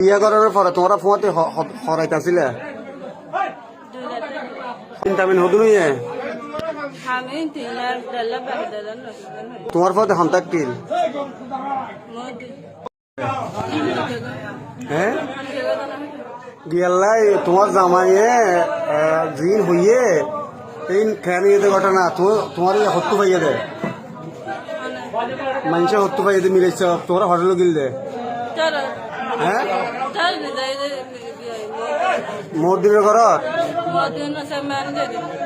বিয়া করার পরে তোমরা ফোঁতে হরাইতাছিলে চিন্তামিন হদু নিয়ে আমি তিনার ডাল্লা বাগদাদার নসুদান হই তোমার পথে হন্তাক কিল? হ্যাঁ গিয়াল্লাই, তোমার জামাইয়ে জিন হইয়ে এই খেয়াল ইয়েতে ঘটনা তোমার ইয়ে হত্যু পাইয়ে দে। মানুষে হত্যু পাইয়ে দে মিলেছ তোমরা হোটেল গিল দে। চলো হ্যাঁ? চল যাই দে মোর দিনের ঘরত? মোদি না সামান দে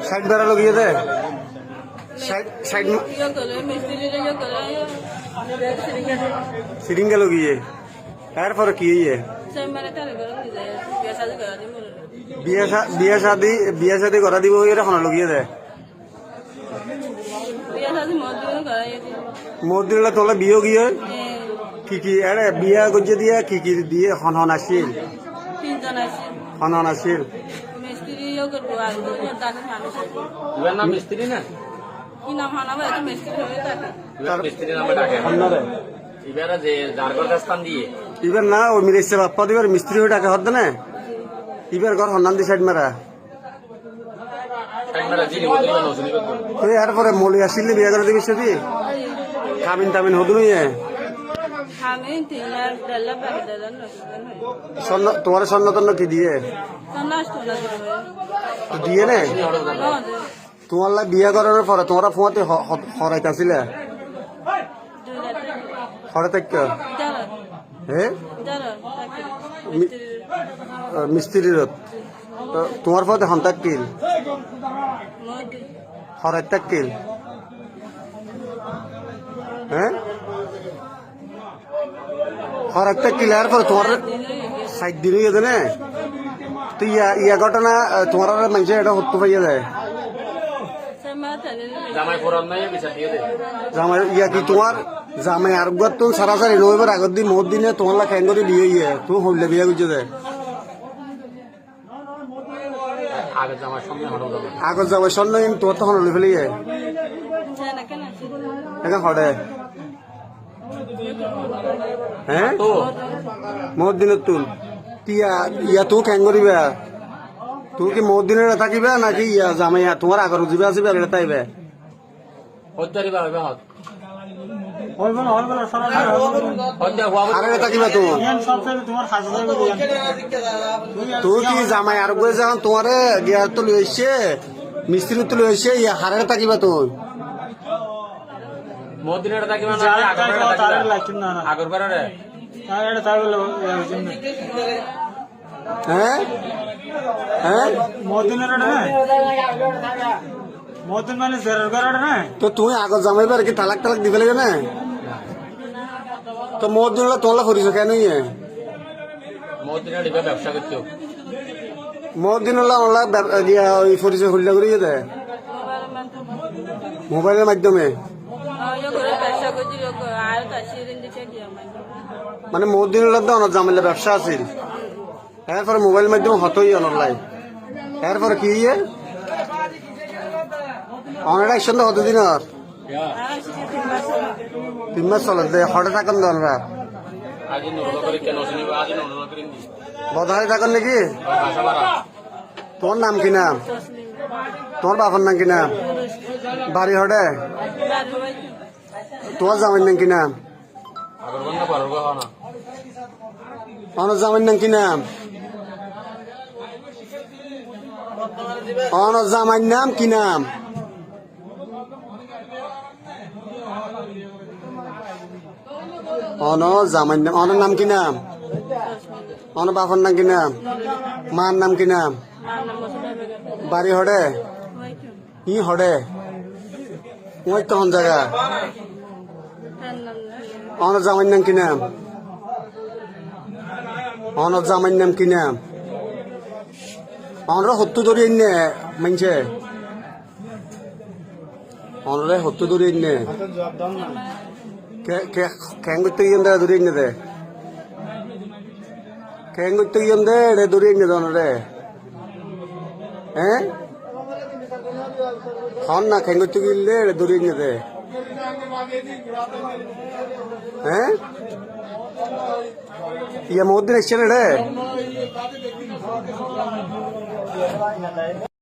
সাইড বেড়া লগিয়ে দে সাইড সাইড ইয়ে করে মিস্ত্রি রে ইয়ে সিরিঙ্গা লগিয়ে এরপরে কি ইয়ে? যায় বিয়া শাদি বিয়া শাদি করা দিব এখন লগিয়ে দে বিয়া শাদি মোদি না করা ইয়ে তোলা বিয়ে গিয়ে কি কি আরে বিয়া গজে দিয়ে কি কি দিয়ে হন হন আসিল তিনজন আছে হন হন আসিল মিস্ত্রি করব আর তাকে মানুষ ইবার নাম মিস্ত্রি না? কি নাম হানা ভাই মিস্ত্রি হয়ে থাকে। ইবার নামে ডাকে। অন্যরে যে যার স্থান দিয়ে। ইবার না ওই মিলেছে বাপ্পা দিবার মিস্ত্রি হয়ে টাকা হদ না? ইবার ঘর হন্নান দি সাইড মারা তুই এরপরে মলি আসিল বিয়া করে দিবি সেদি কামিন টামিন হদু নিয়ে তোমার স্বর্ণ তন্ন কি দিয়ে? দিয়ে নে? তোমার বিয়া করার পরে তোমরা ফোঁতে হরাইতাছিলে হরে তাক চলো হ্যাঁ চলো তাকে মি- আহ, মিস্ত্রির তো তোমার পথে হন্তাক কিল? মোদি হরাই তাক কিল হ্যাঁ হরাই তাক কিল আর পরে তোমার সাইড দিন ইয়ে দেনে তো ইয়া ইয়া ঘটনা তোমার আর মানুষের এটা হত্যু পাইয়া যায় জামাই ফোরান নাই বিচার দিয়ে দে। জামাই ইয়া কি তোমার? জামাই আর গুয়ার তো সারাসারি নইবার আগর দিন দিনে তোমার লা করে বিয়ে ইয়ে তুমি হইলে বিয়ে করছ দে আগে জামাই সঙ্গে হঠাৎ যাবে আগর জামাই স্বর্ণ তোর তখন হলে ফেলে এখন হরে হ্যাঁ? তো মোর দিনের তুল তিয়া ইয়া তুই কেন করিবা? তুই কি মোর দিনের থাকিবে নাকি ইয়া জামাইয়া তোমার আগর জিবে আসিবে আর এটা তাইবে তুই কি জামাই আর যখন তোমারে গিয়ার তো? লই আসছে মিস্ত্রি তো লই আসছে ইয়া হারে থাকিবা তুই থাকি মানে যারা আগর তাই বেড়া তার থাকি লাগছিল। না না। আগর বেড়া রে তার এটা তার বলে জন্য হ্যাঁ হ্যাঁ মদিনের এটা না মদিন মানে জেরার ঘর এটা না তো তুই আগর জামাই বার কি তালাক তালাক দিবে লাগে না? তো মোর দিন তোলা করিস কেন ইয়ে? ব্যবসা করতে মোর দিন অনলাইন পরিচয় হল্লা করে মোবাইলের মাধ্যমে ইয়ে করে ব্যবসা করছি আর কাশি ঋণ দিতে দিয়ে মানে তো অনেক জামাইলে ব্যবসা আছিল। এরপরে মোবাইল মাধ্যমে হতই অনলাইন। এরপরে কি ইয়ে? অনেক একসঙ্গে হতো দিনের আর তিন মাস চলে দে হঠাৎ থাকেন তো নি বদহাই থাকেন নাকি? তোমার নাম কি নাম? তোমার বাবার নাম কি নাম? বাড়ি হটে তোমার জামাইর নাম কি নাম? বন্ধ না। নাম কি নাম? অনর জামাইর নাম কি নাম? অন জামাইর নাম অনর নাম কি নাম? অন বাবার নাম কি নাম? মার নাম কি নাম? বাড়ি হডে? ই হডে? ওই তখন জায়গা। অনর জামাইর নাম কি নাম অনর জামাইর নাম কি নাম অনরে হত্যু ধরি এনে মানছে অনরে হত্যু ধরি এনে খ্যাং করতে গিয়ে ধরি এনে দে খ্যাং করতে গিয়ে দে রে ধরি এনে দে অনরে হ্যাঁ হন না খ্যাং করতে গিয়ে রে ধরি দে হ্যাঁ ইয়া মহদ্দিন এসছেন রে